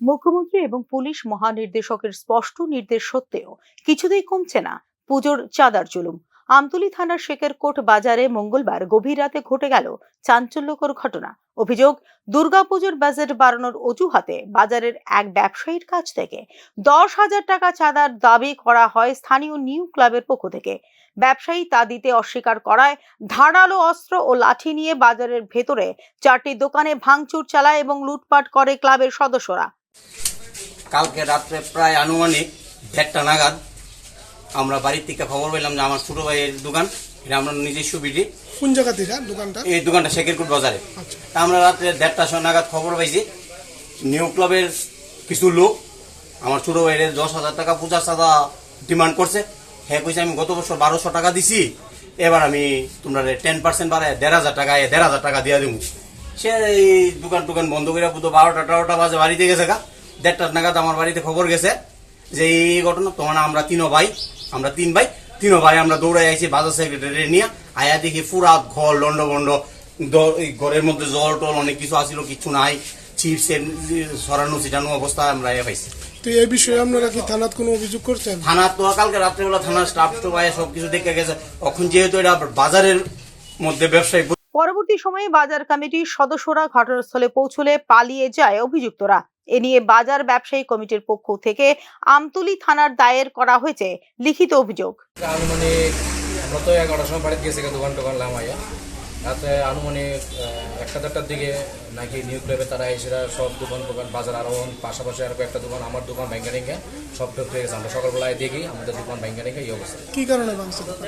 মুখ্যমন্ত্রী এবং পুলিশ মহানির্দেশকের স্পষ্ট নির্দেশ সত্ত্বেও কিছুতেই কমছে না পুজোর চাঁদার জুলুম। আমতলী থানার শেকেরকোট বাজারে মঙ্গলবার গভীর রাতে ঘটে গেল চাঞ্চল্যকর ঘটনা। অভিযোগ, দুর্গাপুজোর বাজেট বাড়ানোর অজুহাতে বাজারের এক ব্যবসায়ীর কাছ থেকে দশ হাজার টাকা চাঁদার দাবি করা হয় স্থানীয় নিউ ক্লাবের পক্ষ থেকে। ব্যবসায়ী তা দিতে অস্বীকার করায় ধারালো অস্ত্র ও লাঠি নিয়ে বাজারের ভেতরে চারটি দোকানে ভাঙচুর চালায় এবং লুটপাট করে ক্লাবের সদস্যরা। কালকে রাত্রে প্রায় আনুমানিক দেড়টা নাগাদ আমরা বাড়ির থেকে খবর পেলাম যে আমার ছোট ভাইয়ের দোকান এটা আমরা নিজস্ব বিডি কোন জায়গা থেকে দোকানটা? এই দোকানটা শেখেরকুট বাজারে। আচ্ছা। তা আমরা রাত্রে দেড়টার সময় নাগাদ খবর পাইছি নিউ ক্লাবের কিছু লোক আমার ছোট ভাইয়ের দশ হাজার টাকা পূজা সাদা ডিমান্ড করছে। হ্যাঁ কইছে আমি গত বছর বারোশো টাকা দিছি এবার আমি তোমরা টেন পার্সেন্ট বাড়ায় দেড় হাজার টাকা দেড় হাজার টাকা দিয়ে দিব সে এই দোকান টোকান বন্ধ করে পুরো বারোটা তেরোটা বাজে বাড়িতে গেছে গা। দেড়টার নাগাদ আমার বাড়িতে খবর গেছে যে এই ঘটনা। তোমার আমরা তিনও ভাই আমরা তিন ভাই তিনও ভাই আমরা দৌড়াই আইছি বাজার সেক্রেটারি নিয়ে। আয়া দেখি পুরা ঘর লন্ড বন্ড ঘরের মধ্যে জল টল অনেক কিছু আসিল কিছু নাই। চিপসের সরানো ছিটানো অবস্থা আমরা আয়া পাইছি। তো এই বিষয়ে আপনারা কি থানাত কোনো অভিযোগ করছেন? থানা তো কালকে রাত্রেবেলা থানার স্টাফ তো ভাই সব কিছু দেখে গেছে। এখন যেহেতু এটা বাজারের মধ্যে ব্যবসায়ী পরবর্তী সময়ে বাজার কমিটির সদস্যরা ঘটনাস্থলে পৌঁছলে পালিয়ে যায় অভিযুক্তরা। এ নিয়ে বাজার ব্যবসায়ী কমিটির পক্ষ থেকে আমতলি থানার দায়ের করা হয়েছে লিখিত অভিযোগ। রাতে আনুমানিক একটা দেড়টার দিকে নাকি নিউ ক্লাবে তারা এসেরা সব দোকান দোকান বাজার আরও পাশাপাশি আরও একটা দোকান আমার দোকান ব্যাংকে রেখে সব ঢুকতে গেছে। আমরা সকালবেলায় দেখি আমাদের দোকান ব্যাংকে রেখে এই অবস্থা। কি কারণে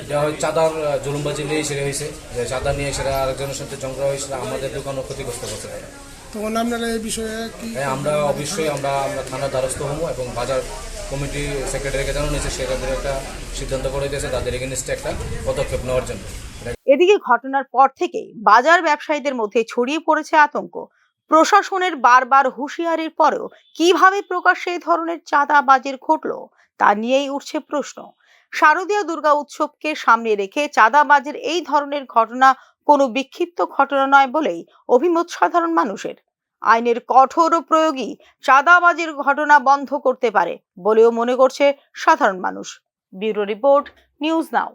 এটা হয় চাঁদার জুলুমবাজি নিয়ে সেরে হয়েছে। যে চাঁদা নিয়ে সেরা আরেকজনের সাথে চন্দ্র হয়েছে আমাদের দোকানও ক্ষতিগ্রস্ত করছে তারা। তখন আপনারা এই বিষয়ে কি হ্যাঁ আমরা অবশ্যই আমরা আমরা থানার দ্বারস্থ হব এবং বাজার কমিটি সেক্রেটারিকে জানানো হয়েছে সেখানে একটা সিদ্ধান্ত করে দিয়েছে তাদের এগেনস্টে একটা পদক্ষেপ নেওয়ার জন্য। এদিকে ঘটনার পর থেকেই বাজার ব্যবসায়ীদের মধ্যে ছড়িয়ে পড়েছে আতঙ্ক। প্রশাসনের বারবার হুঁশিয়ারির পরেও কীভাবে প্রকাশ্যে এই ধরনের চাঁদাবাজির ঘটলো, তা নিয়েই উঠছে প্রশ্ন। শারদীয় দুর্গা উৎসবকে সামনে রেখে চাঁদাবাজির এই ধরনের ঘটনা কোনো বিক্ষিপ্ত ঘটনা নয় বলেই অভিমত সাধারণ মানুষের। আইনের কঠোর প্রয়োগই চাঁদাবাজির ঘটনা বন্ধ করতে পারে বলেও মনে করছে সাধারণ মানুষ। Bureau report, news now.